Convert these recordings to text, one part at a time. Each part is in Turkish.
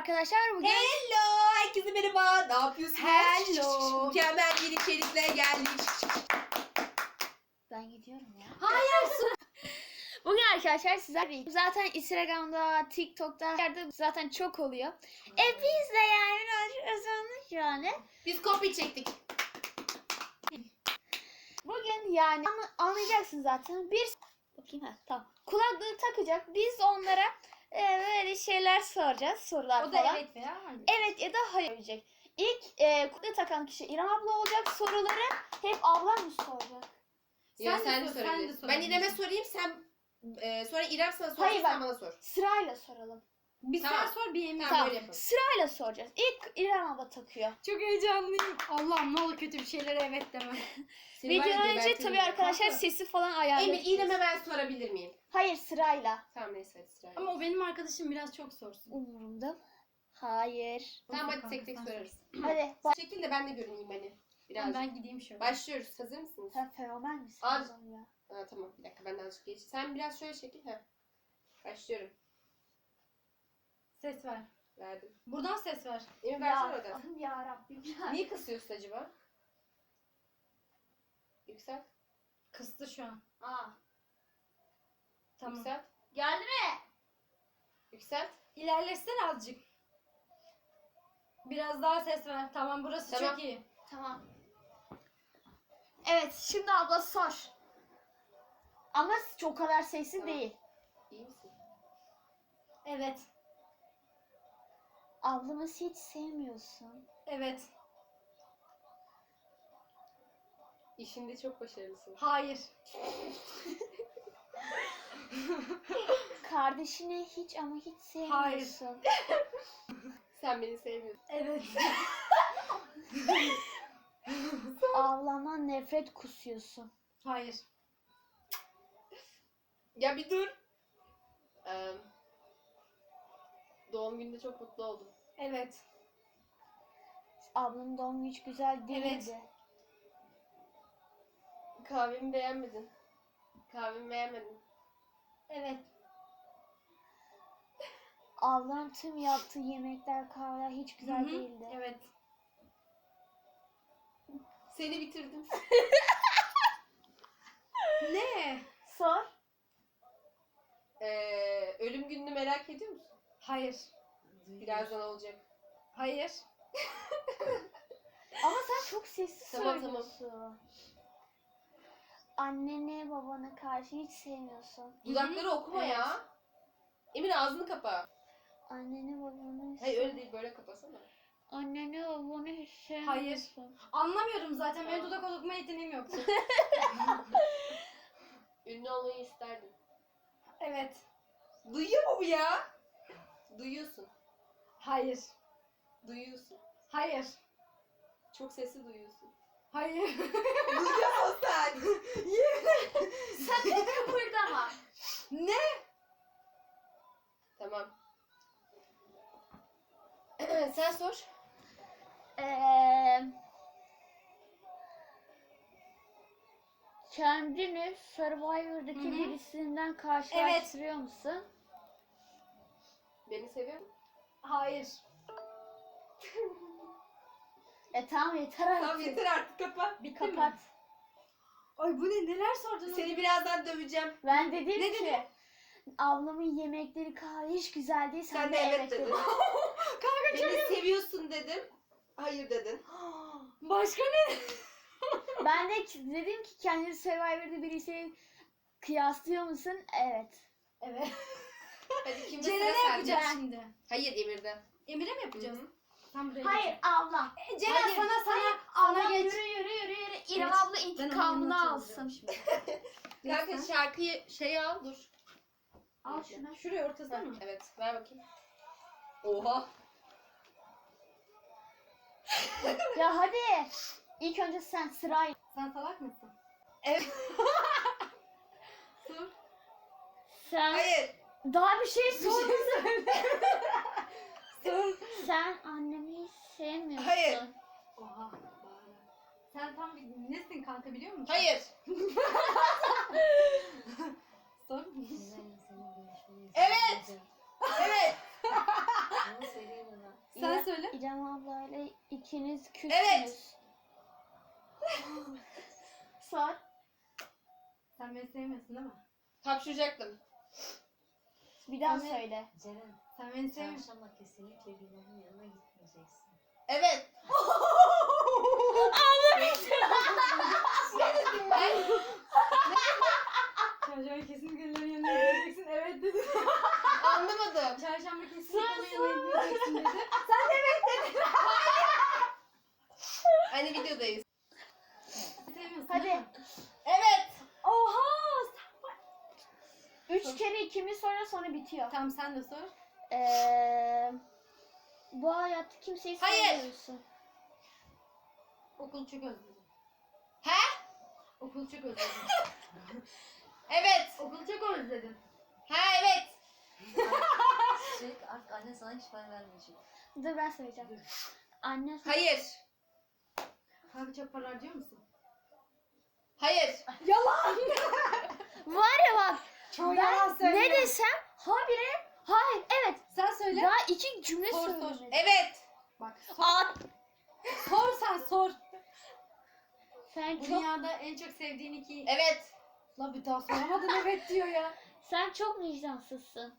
arkadaşlar. Bugün Hello, herkese merhaba. Ne yapıyorsunuz? Hello. Mükemmel bir içerikle geldik. ben gidiyorum ya. Hayır. Bugün arkadaşlar sizler zaten Instagram'da, TikTok'ta yerde zaten çok oluyor. E biz de yani özledik yani. Biz kopya çektik. Bugün yani anla- anlayacaksın zaten. Bir bakayım ha tamam. Kulaklığı takacak. Biz onlara e, böyle şeyler soracağız. Sorular O da falan. evet veya hayır. Evet ya da hayır diyecek. İlk e, kulaklığı takan kişi İrem abla olacak. Soruları hep ablam mı soracak? Sen sen, de sor, sen de. Ben. İrem'e sorayım sen e, sonra İrem sana sor Hayır, sen bana sor. Sırayla soralım. Bir Tamam. sen sor bir yemin. Tamam, böyle yapalım. Sırayla soracağız. İlk İrem abla takıyor. Çok heyecanlıyım. Allah'ım ne olur kötü bir şeylere evet deme. Ya Videodan önce gebertirim tabii ya. arkadaşlar Kanka. sesi falan Emir ayarlayacağız. İrem'e ben sorabilir miyim? Hayır sırayla. Tamam neyse hadi sırayla. Ama o benim arkadaşım biraz çok sorsun. Umurumda. Hayır. Tamam hadi tek tek sorarız. Hadi. Bak. Şekil de ben de görüneyim hani. Biraz. Tamam, ben gideyim şöyle. Başlıyoruz. Hazır mısınız? Sen fenomen misin? Abi. oğlum ya? Ha, tamam bir dakika ben de azıcık geç. Sen biraz şöyle şekil. Ha. Başlıyorum. Ses ver. Verdim. Buradan ses ver. Emir Ya, versene oradan. Allah'ım ya Rabbim ya. Niye kısıyorsun acaba? Yüksel. Kıstı şu an. Aa. Tamam. Yüksel. Geldi mi? Yüksel. İlerlesene azıcık. Biraz daha ses ver. Tamam burası Tamam. çok iyi. Tamam. Evet şimdi abla sor. Ama çok kadar sesli Tamam. değil. İyi misin? Evet. Ablamızı hiç sevmiyorsun. Evet. İşinde çok başarılısın. Hayır. Kardeşini hiç ama hiç sevmiyorsun. Sen beni sevmiyorsun. Evet. Ablamdan nefret kusuyorsun. Hayır. Ya bir dur. Ee, doğum gününde çok mutlu oldum. Evet. Ablanın doğum günü hiç güzel değildi. Kahvemi beğenmedin. Kahvemi beğenmedin. Evet. Ablam tüm yaptığı yemekler, kahveler hiç güzel Hı hı. değildi. Evet. Seni bitirdim. Ne? Sor. Ee, ölüm gününü merak ediyor musun? Hayır. Birazdan olacak. Hayır. Ama sen çok sessiz Tamam, tamam. söylüyorsun. Annene babana karşı hiç sevmiyorsun. Dudakları okuma Evet. ya. Emir ağzını kapa. Annene babana hiç Hayır öyle değil böyle kapasana. Annene babana hiç Hayır. sevmiyorsun. Anlamıyorum zaten. Benim dudak okuma yeteneğim yok. Ünlü olmayı isterdim. evet. Duyuyor mu bu ya? Duyuyorsun. Hayır. Duyuyorsun. Hayır. Çok sesli duyuyorsun. Hayır. Duyuyorsun sen. Sakın kıpırdama. ne? tamam. sen sor. Eee kendini Survivor'daki Hı hı. birisinden karşılaştırıyor musun? Beni seviyor musun? Hayır. E tamam yeter artık. Tamam yeter artık kapa. Bitti Kapat. mi? Ay bu ne? Neler sordun? Seni birazdan döveceğim. Ben dedim Ne ki dedi? ablamın yemekleri kahve hiç güzel değil. Sen, Sen de de evet evet dedin. dedin. Beni seviyorsun dedim. Hayır dedin. Başka ne? ben de dedim ki kendini Survivor'da birisiyle kıyaslıyor musun? Evet. Evet. Hadi kimde Ceren'e yapacağız şimdi. Hayır Emir'de. Emir'e mi yapacağız? Hı hı. Tam buraya Hayır abla. E, Ceren Hayır, sana sana Abla sana geç. yürü yürü yürü yürü. İrem abla intikamını alsın. Kanka şarkıyı şey al dur. Al şunu. Şuraya ortasına mı? Evet ver bakayım. Oha. Ya hadi. İlk önce sen sırayla. Sen salak mısın? Evet. Sor. Sen Hayır. daha bir şey sor. Sor. sen annemi hiç sevmiyorsun. Hayır. Oha. Sen tam bir nesin kanka biliyor musun? Hayır. Sor. Evet. Evet. Sen İrem- söyle. İrem ablayla ikiniz küssünüz. Evet. Sor. Sen beni sevmiyorsun değil mi? Hapşıracaktım. Bir daha söyle. Ceren, Sen beni sevmiyorsun. çarşamba kesinlikle Gülen'in yanına gitmeyeceksin. Evet. Ben Çarşamba kesinlikle Güller'in yanına gideceksin. Evet dedi. anlamadım. Çarşamba Sus, onun yanına gideceksin dedi. Hani videodayız. Sevmiyorsun Hadi. değil mi? Evet. Oha! Üç kere ikimi sonra sonra bitiyor. Tamam sen de sor. Ee, bu hayatta kimseyi Hayır. sevmiyorsun. Okul çok özledim. He? Okul çok özledim. Evet. Okul çok özledim. Ha evet. Sürekli artık annen sana hiç para vermeyecek. Dur ben söyleyeceğim. Anne Hayır. Kanka çok para harcıyor musun? Hayır. Yalan! var ya bak Çok ben ne desem habire hayır evet Sen söyle. daha iki cümle Sor, sor. söylemedim. Evet. Bak sor. At. sor sen sor. Sen Bu çok dünyada en çok sevdiğin iki... Evet. La bir daha soramadın evet diyor ya. sen çok vicdansızsın.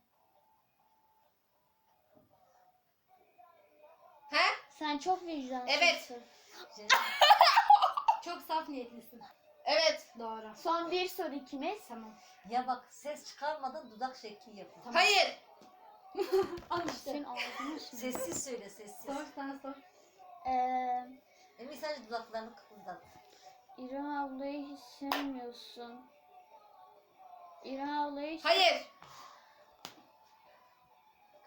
He? Sen çok vicdansızsın. Evet. Çok saf niyetlisin. Evet. Doğru. Son bir soru ikimiz. Tamam. ya bak ses çıkarmadan dudak şekli yapın. Tamam. Hayır. Al işte. Senin ağzını şimdi. Sessiz söyle sessiz. Sor sen sor. Ee, Emir sadece dudaklarını kıpırdat. İrem ablayı hiç sevmiyorsun. İrem ablayı hiç... Hayır.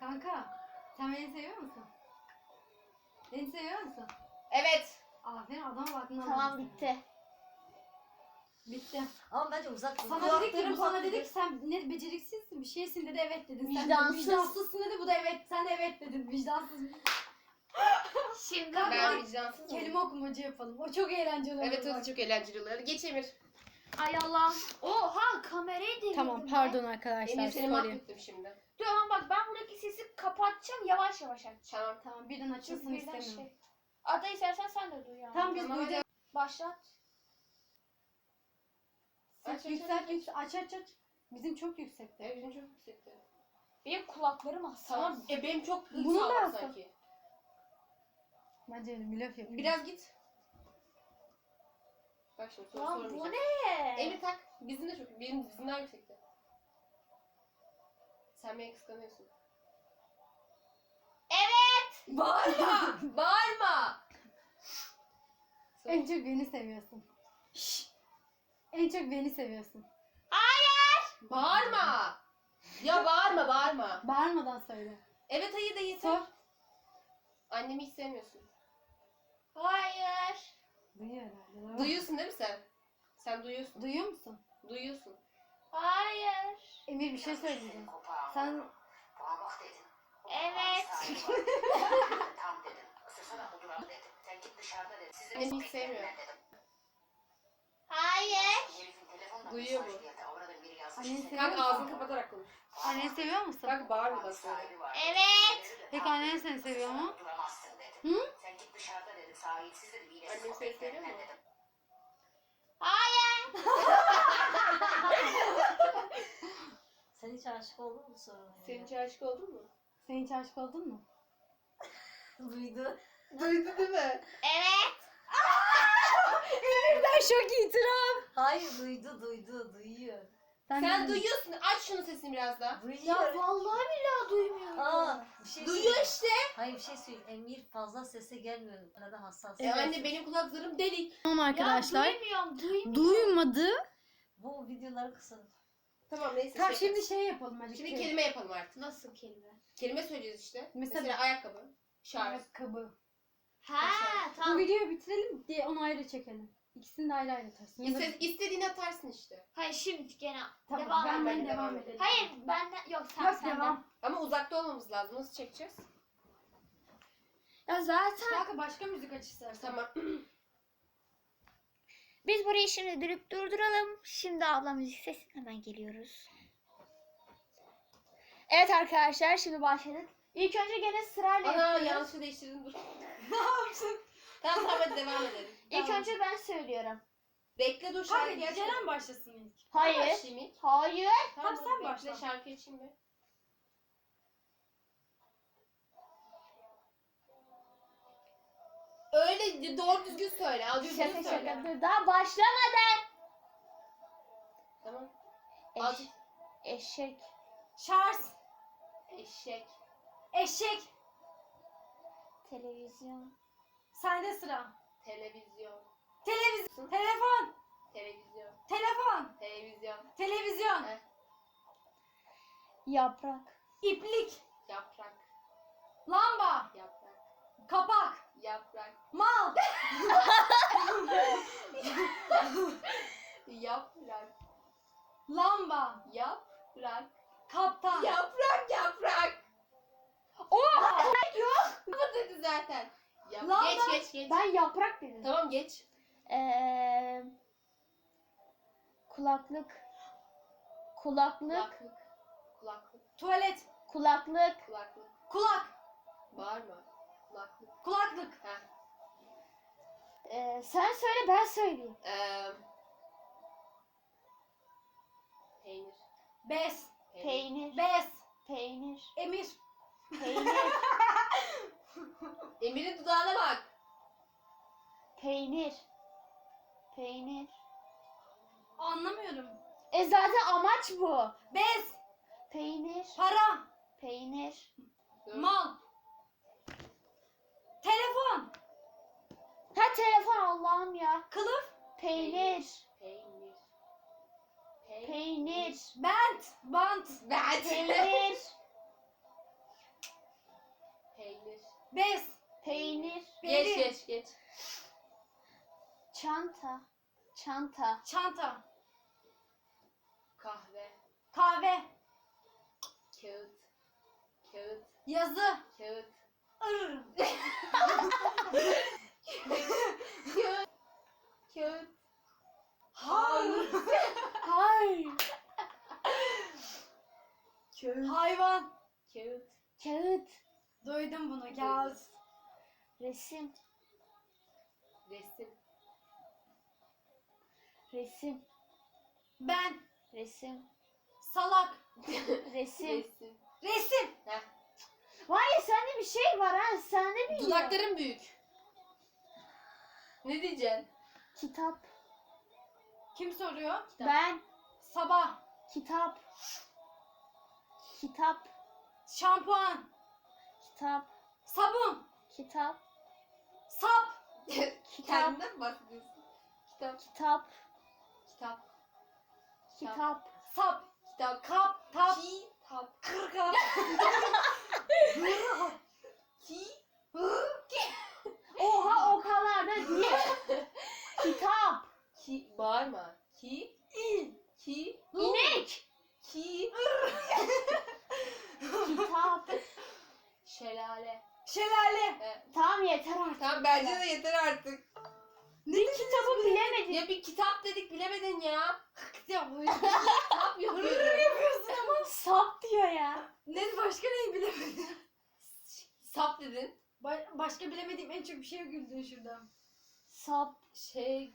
Kanka sen beni seviyor musun? Beni seviyor musun? Evet. Aferin adama bak. Tamam bitti. Bitti. Ama bence uzak. Sana Kulakları dedi ki bu sana dedi patladı. ki sen ne beceriksizsin bir şeysin dedi evet dedin. Sen de Vicdansız. vicdansızsın dedi bu da evet sen de evet dedin vicdansız. Şimdi Kanka, Ben vicdansız mıyım? Kelime okumacı yapalım. O çok eğlenceli olur. Evet bak. o çok eğlenceli oluyor. Geç Emir. Ay Allah'ım. Oha kamerayı devirdim. Tamam pardon arkadaşlar. Emir seni sorry. mahvettim şimdi. Dur ama bak ben buradaki sesi kapatacağım yavaş yavaş aç. Tamam. Tamam birden açılsın birden istemiyorum. şey. Ada istersen sen de duy yani. Tamam biz Tamam, duyacağız. Başlat. Aç, aç, aç. yükselt. Aç aç aç. Bizim çok yüksekte. Evet bizim çok yüksekti. Benim kulaklarım hassas. Tamam. E benim çok Bunu Bunu da sanki. Bence öyle milöf yapıyor. Biraz git. Bak şimdi soru Lan bu sormayacağım. ne? Emir tak. Bizim de çok. Benim bizim daha yüksekte. Sen beni kıskanıyorsun. Evet. Bağırma! Bağırma! En çok beni seviyorsun. Şşş. En çok beni seviyorsun. Hayır. Bağırma! Ya bağırma bağırma. Bağırmadan söyle. Evet hayır da yeter. Sor. Annemi hiç sevmiyorsun. Hayır. Duyuyor herhalde. değil mi? Duyuyorsun değil mi sen? Sen duyuyorsun. Duyuyor musun? Duyuyorsun. Hayır. Emir bir şey söyleyeceğim. Sen Bana bak dedin. Evet. Tam dedim. Isırsana oturak dedim. Sen git dışarıda dedim. Sizi Annemi hiç beklerim sevmiyor. ben dedim. Hayır. Duyuyor bu. size. seviyor Kanka musun? ağzını kapatarak konuş. Anneni seviyor musun? Bak bağırma bak var. Evet. Peki annen seni seviyor mu? Hı? Sen git dışarıda dedim. Sahipsiz dedim. Yine Annem seni seviyor mu? dedim. Hayır. Sen hiç aşık oldun mu sonra? Senin hiç aşık oldun mu? Sen hiç aşık oldun mu? Duydu. Duydu değil mi? Evet. Emir'den şok itiraf. Hayır duydu duydu duyuyor. Sen duyuyorsun. Aç şunu sesini biraz daha. Duyuyor. vallahi billahi duymuyorum. Aa, bir şey Duyuyor işte. Hayır bir şey söyleyeyim. Emir fazla sese gelmiyor. Arada hassas. E anne benim kulaklarım delik. Tamam Ya arkadaşlar. duymuyorum, duymuyorum. Duymadı. Bu videoları kısalım. Tamam neyse. Tamam şey şimdi şey yapalım hadi. Şimdi kelime yapalım artık. Nasıl kelime? Kelime söyleyeceğiz işte. Mesela- Mesela, ayakkabı, şarj. Ayakkabı. Ha Bu tamam. videoyu bitirelim diye onu ayrı çekelim. İkisini de ayrı ayrı atarsın. Ya da- İste, istediğini atarsın işte. Hayır şimdi gene Tamam, devam ben, edelim. devam Devam edelim. Hayır benden yok sen Yok senden. devam. Ama uzakta olmamız lazım. Nasıl çekeceğiz? Ya zaten Kanka başka müzik aç istersen. Tamam. biz burayı şimdi durup durduralım. Şimdi abla müzik sesine hemen geliyoruz. Evet arkadaşlar şimdi başladık. İlk önce gene sırayla Ana yapıyoruz. yanlış yanlışı değiştirdin dur. Tamam tamam hadi devam edelim. İlk Tamam. önce ben söylüyorum. Bekle dur Kanka şarkı geç. Ceren başlasın ilk. Hayır. Başlayayım ilk. Hayır. Tamam, sen bekle, başla. şarkı için mi? Öyle doğru düzgün söyle. Al düzgün Şaka söyle. şaka. Dur daha başlamadan. Tamam. Eş, eşek. Şarj. Eşek. Eşek. Televizyon. Sende sıra. Televizyon. Televizyon. Telefon. Televizyon. Telefon. Televizyon. Televizyon. Heh. Yaprak. İplik. Yaprak. Lamba. Yaprak. Kapak. Yaprak. Mal. Yaprak. Lamba. Yaprak. Kaptan. Yaprak. Oha! Bu dedi zaten. Yap- Lan geç geç geç. Ben yaprak dedim. Tamam geç. Ee, kulaklık. Kulaklık. Kulaklık. Kulaklık. Tuvalet. Kulaklık. Kulaklık. Kulak. Bağırma. Kulaklık. Kulaklık. Heh. Ee, sen söyle ben söyleyeyim. Ee, peynir. Bez. Peynir. Bez. Peynir. Emir. Peynir. Emir'in dudağına bak. Peynir. Peynir. Anlamıyorum. E zaten amaç bu. Bez. Peynir. Para. Peynir. Mal. Telefon. Ha telefon Allah'ım ya. Kılıf. Peynir. Peynir. Peynir. Bent. Bant. Peynir. Peynir. Bez. Peynir. Geç geç geç. Çanta. Çanta. Çanta. Kahve. Kahve. Kağıt. Kağıt. Yazı. Kağıt. Irr. Kağıt. Kağıt. Hayır. Hayır. Kağıt. Hayvan. Kağıt. Kağıt. Duydum bunu. Kağıt. Resim. Resim. Resim. Ben. Resim. Salak. Resim. Resim. Resim. Heh. Var ya sende bir şey var ha. Sende bir Dudakların büyük. Ne diyeceksin? Kitap. Kim soruyor? Ben. Sabah. Kitap. Kitap. Şampuan. Kitap. Sabun. Kitap. Sap. Kitap. Kendinden mi bahsediyorsun? Kitap. Kitap. Kitap. Kitap. Sap. Kitap. Kap. Tap. Kitap. Kırka. Ki. Oha o kadar da değil. Kitap. Ki. Bağırma. Ki. İ. Ki. İnek. Ki. Kitap. Şelale. Şelale. Evet. Tamam yeter artık. Tamam bence de yeter artık. Bir kitabı bilemedin. Ya bir kitap dedik bilemedin ya. Kitap yapıyorum. yapıyorsun ama. Sap diyor ya. Ne başka neyi bilemedin? Sap dedin. Ba- başka bilemediğim en çok bir şeye güldün şurada. Sap. Şey.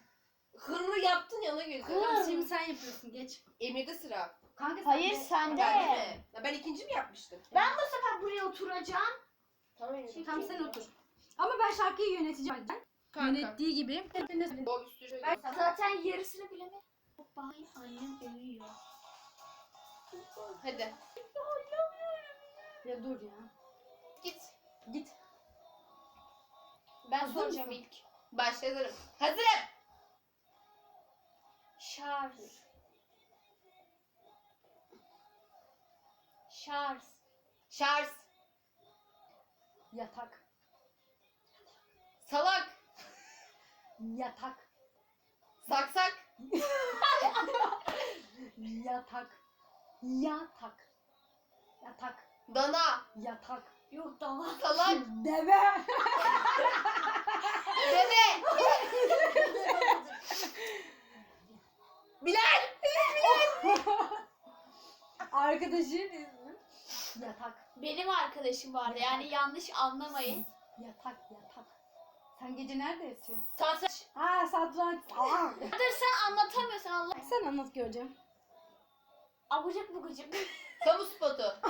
Hırrı yaptın yana güldün. Tamam şimdi sen yapıyorsun geç. Emir'de sıra. Kanka Hayır sen de- sende. Ben de mi? Ya ben ikinci mi yapmıştım? Ben bu sefer buraya oturacağım. Tamam. Tamam sen otur. Ama ben şarkıyı yöneteceğim. Kanka. Yönettiği gibi. O bir sürü. Ben- Zaten yarısını bilemedim. Bay annem uyuyor. Hadi. Ya dur ya. Git. Git. Ben Hazır soracağım mısın? ilk. Başladım. Hazırım. Şarj. Şarj. Şarj. Yatak. Salak. Yatak. Saksak. Yatak. Yatak. Yatak. Dana. Yatak. Yok daha. Salak. Deve. Dede. Bilal. Arkadaşın ismi. Yatak. Benim arkadaşım vardı yani yanlış anlamayın. Yatak yatak. Sen gece nerede yatıyorsun? Satranç. Ha satranç. Aa. Dur sen anlatamıyorsun Allah. Sen anlat göreceğim. Abucuk bugucuk. Kamu spotu.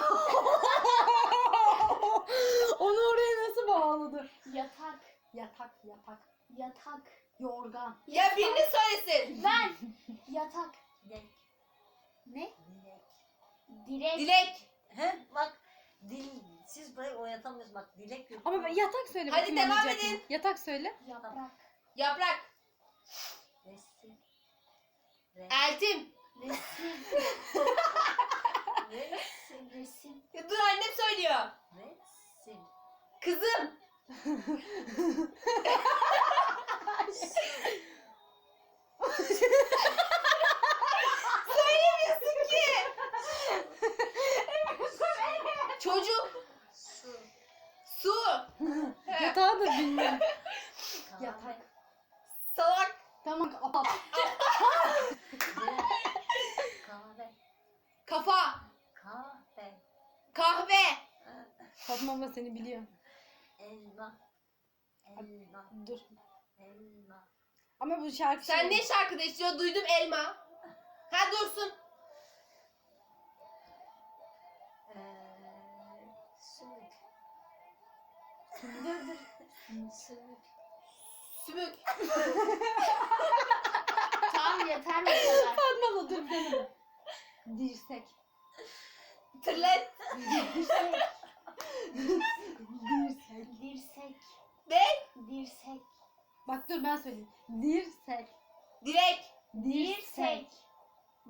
Onu oraya nasıl bağladı? Yatak. Yatak yatak. Yatak. Yorgan. Ya birini söylesin. Ben. Yatak. Dilek. Ne? Dilek. Direk. Dilek. He bak dil siz böyle oynatamıyorsunuz bak dilek yok. Ama ben yatak söyle Hadi bakayım devam anlayacak mı? edin. Yatak söyle. Yaprak. Yaprak. Resim. Re- Eltim. Resim. Resim. Resim. Ya dur annem söylüyor. Resim. Kızım. Söylemiyorsun ki. Çocuk. Su. Su. Yatağı da bilmiyorum. Kahve. Yatak. Salak. Tamam kapat. Kahve. Kafa. Kahve. Kahve. Fatma abla seni biliyor. Elma. Elma. Dur. Elma. Ama bu şarkı Sen şey- ne şarkıda istiyor? Duydum elma. Ha dursun. Dur dur. Sümük. Sümük. Tamam yeter bu kadar. Fatma dur deneme. Dirsek. Tırlet. Dirsek. Dirsek. Dirsek. Ne? Dirsek. Bak dur ben söyleyeyim. Dirsek. Direk. Dirsek.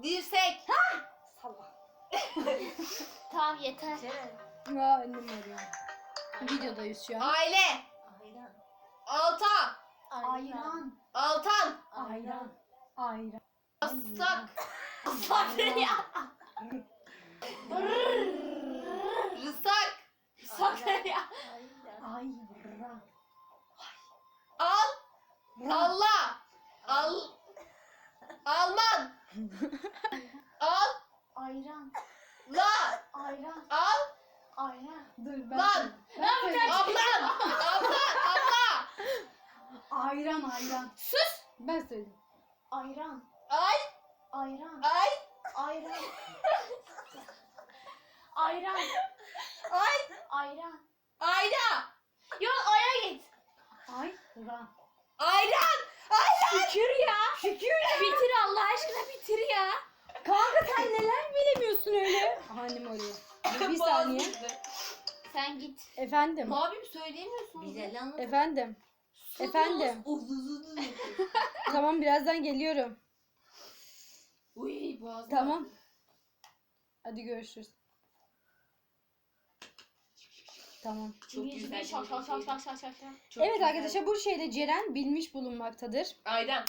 Dirsek. Salak. Tamam yeter. Aa annem arıyor. Videodayız şu an. Aile. Ayran. Alta. Ayran. Altan. Ayran. Ayran. Islak. Sakya. Rısak. Sakya. Ayran. Ayran. Al. Allah. Al. Alman. Al. Ayran. La. Ayran. Al. Ayran. Dur ben Lan. Ben söyleyeyim. Ablan. Ablan. Abla. Ayran ayran. Sus. Ben söyleyeyim. Ayran. Ay. Ayran. Ay. Ayran. Ayran. Ay. Ayran. Ayda. Yok aya git. Ayran. Ayran. Ayran. Şükür ya. Şükür. Bitir Allah aşkına bitir ya. Kanka sen neler bilemiyorsun öyle? Annem arıyor. Dur bir saniye. Sen git. Efendim. Abim söyleyemiyorsun. Bilal anlat. Efendim. Efendim. Tamam birazdan geliyorum. Uy boğazım. Tamam. Hadi görüşürüz. Tamam. Çok güzel. şak şak şak şak şak şak şak. Çok evet güzel. arkadaşlar bu şeyde Ceren bilmiş bulunmaktadır. Ayran.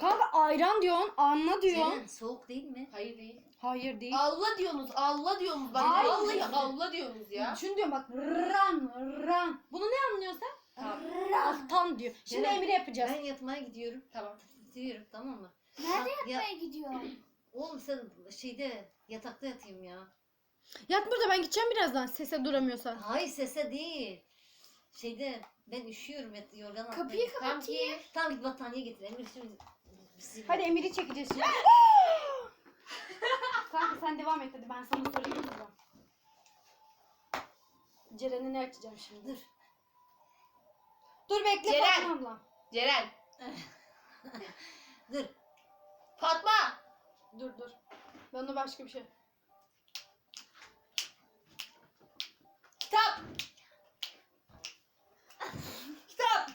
Kanka ayran diyorsun, anla diyorsun. Ceren soğuk değil mi? Hayır değil. Hayır değil. Allah diyorsunuz. Allah diyorsunuz. Bak Hayır. vallahi Allah diyorsunuz ya. Şunu diyorum bak ran ran. Bunu ne anlıyorsun sen? Tamam. Altan diyor. Şimdi Emre yapacağız. Ben yatmaya gidiyorum. Tamam. Gidiyorum tamam mı? Nerede Ya- yatmaya gidiyor? Oğlum sen şeyde yatakta yatayım ya. Yat burada ben gideceğim birazdan sese duramıyorsan. Hayır sese değil. Şeyde ben üşüyorum yat yorgan altına. Kapıyı. Tamam kapatayım. Tamam git battaniye getir. Emir şimdi Hadi Emir'i çekeceğiz şimdi. Kanka sen devam et hadi ben sana sorayım o zaman. Ceren'i ne açacağım şimdi? Dur. Dur bekle Ceren. Fatma abla. Ceren. Dur. Fatma. Dur dur. Ben ona başka bir şey. Kitap. Kitap.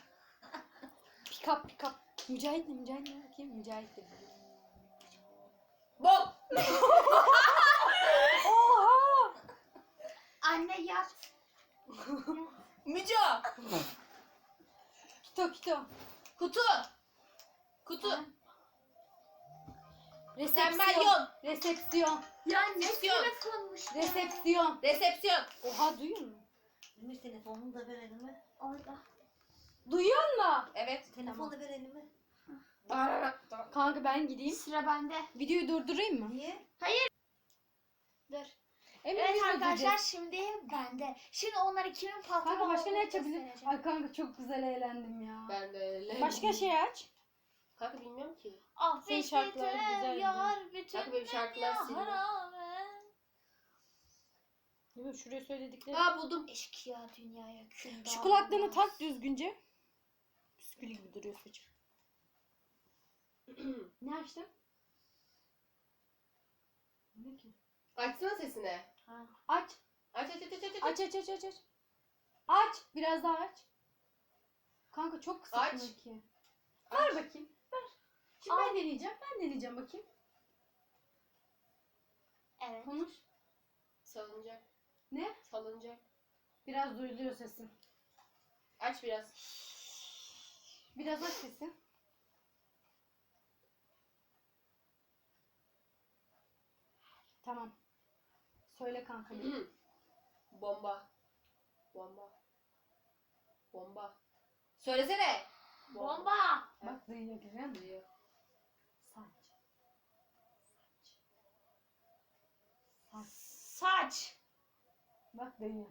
Pikap pikap. Mücahit ne? Mücahit ne? Bakayım. Mücahit de. Bok. Oha! Anne yat. Müco. Kito kito. Kutu. Kutu. Resepsiyon. Resepsiyon. Ya ne Resepsiyon. telefonmuş? Resepsiyon. Resepsiyon. Oha duyuyor musun? Emir telefonunu da ver elime. Orada. Duyuyor musun? Evet. Telefonu da ver elime. Kanka ben gideyim. Sıra bende. Videoyu durdurayım mı? Niye? Dur. Emir Evet de arkadaşlar duyacağız. şimdi bende. Şimdi onları kimin patronu Kanka başka ne olduğunu açabilir? göstereceğim. Ay kanka çok güzel eğlendim ya. Ben de öyle. Başka şey aç. Kanka bilmiyorum ki. Ah Senin bir şarkılar güzeldi. yar bütün Kanka benim şarkılar silindi. rağmen. Değil mi? Şuraya söyledikleri. Aa buldum. Eşkıya dünyaya kül Şu kulaklığını dağılmaz. tak düzgünce. Püskülü gibi duruyor saçım. ne açtın? Ne ki? Açsana sesini. Ha. Aç. Aç aç aç aç aç. Aç aç aç aç aç. Aç. Biraz daha aç. Kanka çok kısa Aç. ki. Ver bakayım. Ver. Şimdi ben deneyeceğim. Ben deneyeceğim bakayım. Evet. Konuş. Salıncak. Ne? Salıncak. Biraz duyuluyor sesin. Aç biraz. Biraz aç sesi. Tamam. Söyle kanka. Bomba. Bomba. Bomba. Söylesene. Bomba. Bak duyuyor görüyor musun? Duyuyor. Saç. Saç. Saç. Saç. Bak duyuyor.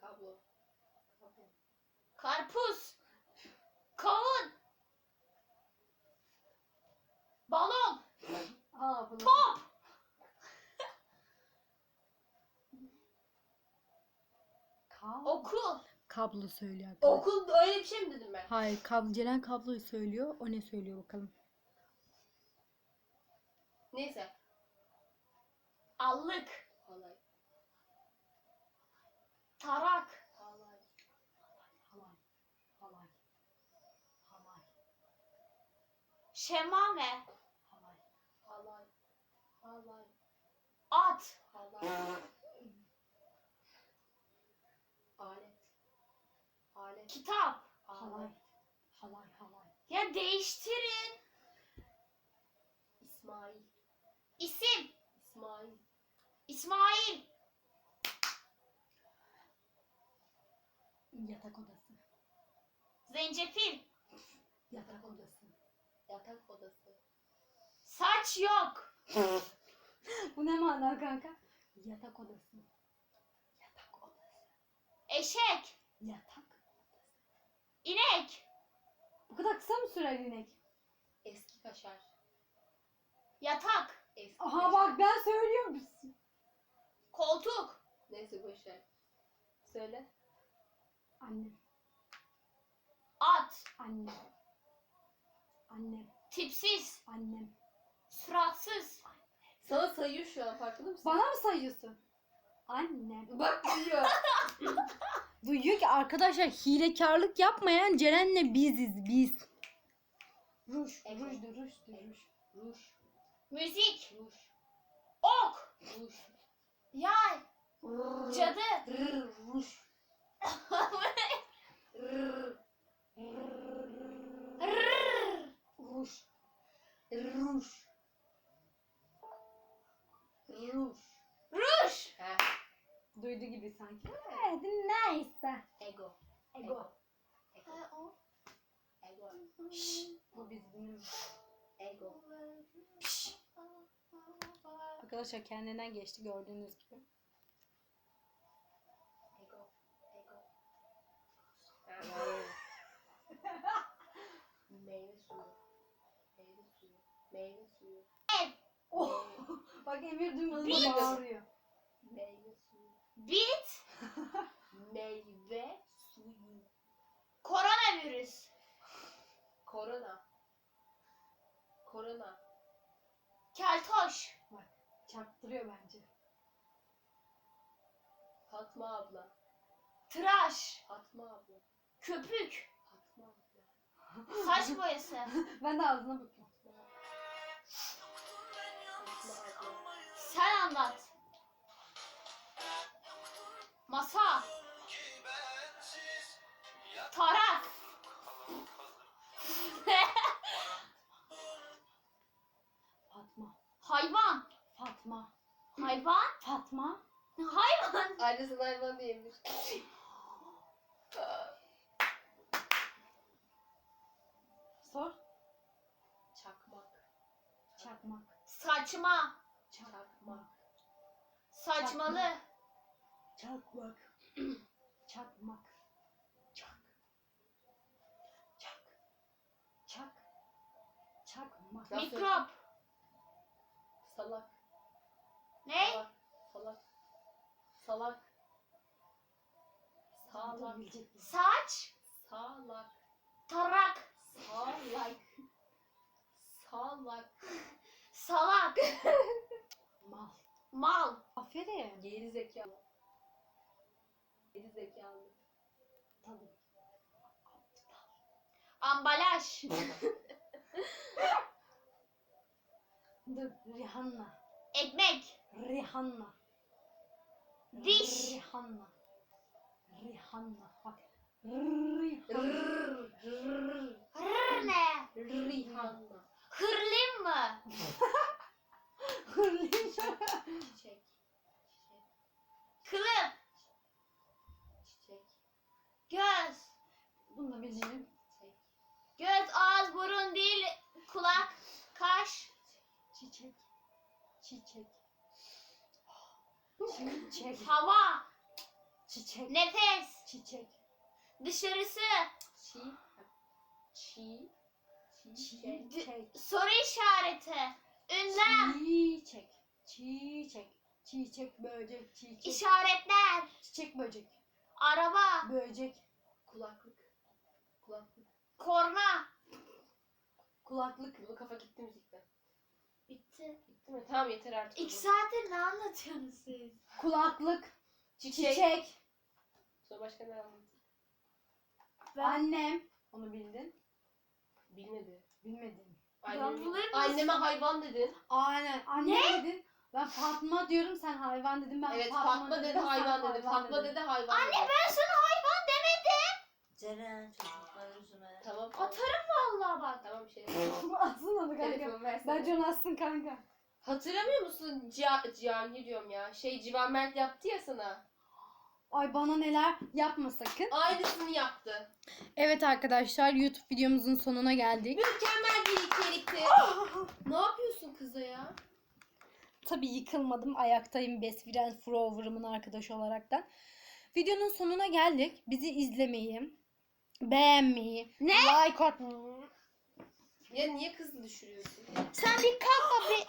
Kablo. Kablo. Karpuz. Kavun. Balon. Aa bunu. Top. Kab- Okul. kablo söylüyor arkadaşlar. Okul öyle bir şey mi dedim ben? Hayır, kab Ceren kabloyu söylüyor. O ne söylüyor bakalım. Neyse. Allık. Halay. Tarak. Halay. Halay. Halay. Halay. Şemame. Halay. Halay. Halay. At. Halay. Kitap. Halay. Halay. Halay. Ya değiştirin. İsmail. İsim. İsmail. İsmail. Yatak odası. Zencefil. Yatak odası. Yatak odası. Saç yok. Bu ne mana kanka? Yatak odası. Yatak odası. Eşek. Yatak. İnek. Bu kadar kısa mı sürer inek? Eski kaşar. Yatak. Eski Aha kaşar. bak ben söylüyorum. Koltuk. Neyse boşver. Söyle. Annem. At. Annem. Annem. Tipsiz. Annem. Suratsız. Sana sayıyor şu an farkında mısın? Bana mı sayıyorsun? Annem. Bak duyuyor. Duyuyor ki arkadaşlar hilekarlık yapmayan Ceren'le biziz biz. Ruj, Evet. rujdu, rujdu, ruj. Ruj. Müzik. Ruj. Ok. Ruj. Yay. Cadı. Rrr, Ruj. Rrr. Rrrr. Ruj. Ruj. Ruj. Ruj. Ha. Duydu gibi sanki. Evet, neyse. Ego. Ego. Ego. Ego. Şşş, bu biz dinliyoruz. Ego. Arkadaşlar kendinden geçti gördüğünüz gibi. Ego. Ego. Meyve suyu. Meyve suyu. Meyve suyu. Oh, bak Emir duymadı Biz- bağırıyor. Meyve suyu. Bit. Meyve suyu. Koronavirüs. Korona. Korona. Keltoş. Çarptırıyor bence. Fatma abla. Tıraş. Fatma abla. Köpük. Fatma abla. Saç boyası. Ben de ağzına bakıyorum. Sen anlat. Masa. Tarak. Fatma. Hayvan. Fatma. Hayvan. Fatma. Hayvan. Annesi hayvan diyemiş. Sor. Çakmak. Çakmak. Saçma. Çakmak. Saçmalı. Çakmak. Çakmak. Çak. Çak. Çak. Çakmak. Nasıl? Mikrop. Salak. Ne? Salak. Salak. Salak. Salak. Saç. Salak. Tarak. Salak. Salak. Salak. Mal. Mal. Aferin. Geri zekalı. Geri zekalı. Tabii. Ambalaj. Dur. Rihanna. Ekmek. Rihanna. Diş. Rihanna. Rihanna. Bak. Rihanna. Hır ne? Rihanna. Hırlim mı? Çiçek. Çiçek. Kılıf. Göz. Bunu da. Çiçek. Göz, ağız, burun, dil, kulak, kaş. Çiçek. Çiçek. Çiçek. Hava. Çiçek. Nefes. Çiçek. Dışarısı. Çi. Çi. Çiçek. Çiçek. Soru işareti. Ünlem. Çiçek. Çiçek. Çiçek böcek. Çiçek. İşaretler. Çiçek böcek. Araba. Böcek. Kulaklık. Kulaklık. Korna. Kulaklık. Bu kafa gitti müzikten. Bitti. Gitti mi? Tamam yeter artık. İki saattir ne anlatıyorsunuz siz? Kulaklık. Çiçek. Çiçek. Sonra başka ne anlatayım? Annem. Onu bildin. Bilmedi. Bilmedin. Musun? anneme hayvan dedin. Aynen. Anne dedin. Ben Fatma diyorum sen hayvan dedin. Ben evet Fatma, Fatma dedi sen hayvan dedi. Fatma dedi hayvan Anne dedi. ben sana hayvan. Ceren çocuklar yüzüme. Tamam. tamam. Atarım vallahi bak. Tamam bir şey. Atsın onu kanka. Telefonu versene. Bence onu atsın kanka. Hatırlamıyor musun Cia Cihangir diyorum ya. Şey Civan Mert yaptı ya sana. Ay bana neler yapma sakın. Aynısını yaptı. Evet arkadaşlar YouTube videomuzun sonuna geldik. Mükemmel bir içerikti. ne yapıyorsun kıza ya? Tabii yıkılmadım. Ayaktayım Best Friend Forever'ımın arkadaşı olaraktan. Videonun sonuna geldik. Bizi izlemeyi, beğenmeyi, Ne? like atmayı. Ya niye kızı düşürüyorsun? Sen bir kalkma bir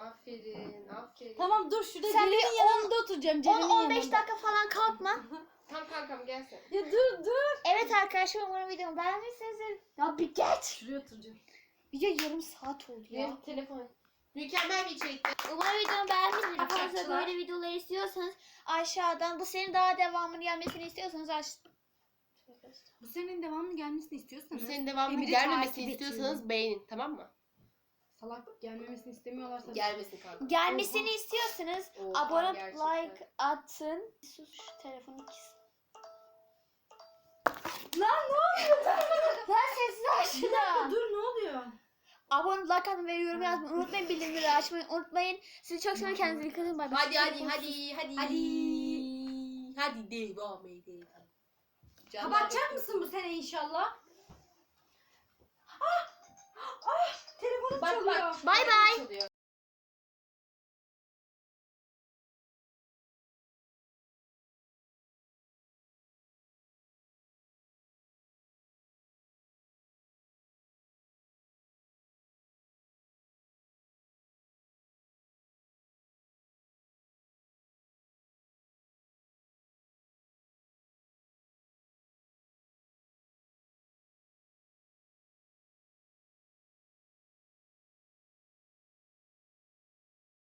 Aferin, aferin. Tamam dur şurada Sen bir Ceren'in yanında oturacağım. Ceren'in 10-15 yanında. dakika falan kalkma. Tamam kankam gel sen. Ya dur dur. Evet arkadaşlar umarım videomu beğenmişsinizdir. Ya bir geç. Şuraya oturacağım. Video yarım saat oldu ya. Benim telefon. Mükemmel bir içerikti. Umarım videomu beğenmişsinizdir. Fazla Arkadaşlar. böyle videoları istiyorsanız aşağıdan bu senin daha devamını gelmesini istiyorsanız aş Bu senin devamlı gelmesini Bu istiyorsanız. senin devamlı Emir'i gelmemesini istiyorsanız beğenin tamam mı? Salak gelmemesini istemiyorlarsa. Gelmesin kanka. gelmesini istiyorsanız Oha, abone gerçekten. like atın. Sus şu telefonu kes. Lan ne oluyor? Lan aç Bir dakika şunu. dur ne oluyor? Abone like atmayı ve yorum yazmayı unutmayın. Bildirimleri açmayı unutmayın. Sizi çok seviyorum. Kendinize dikkat edin. Bay bay. Hadi hadi hadi hadi. Hadi. Hadi devam edelim. Canlar Kapatacak mısın bu sene inşallah? Ah! Ah! Telefonum Bak çalıyor. bak. Bay bay. Çalıyor.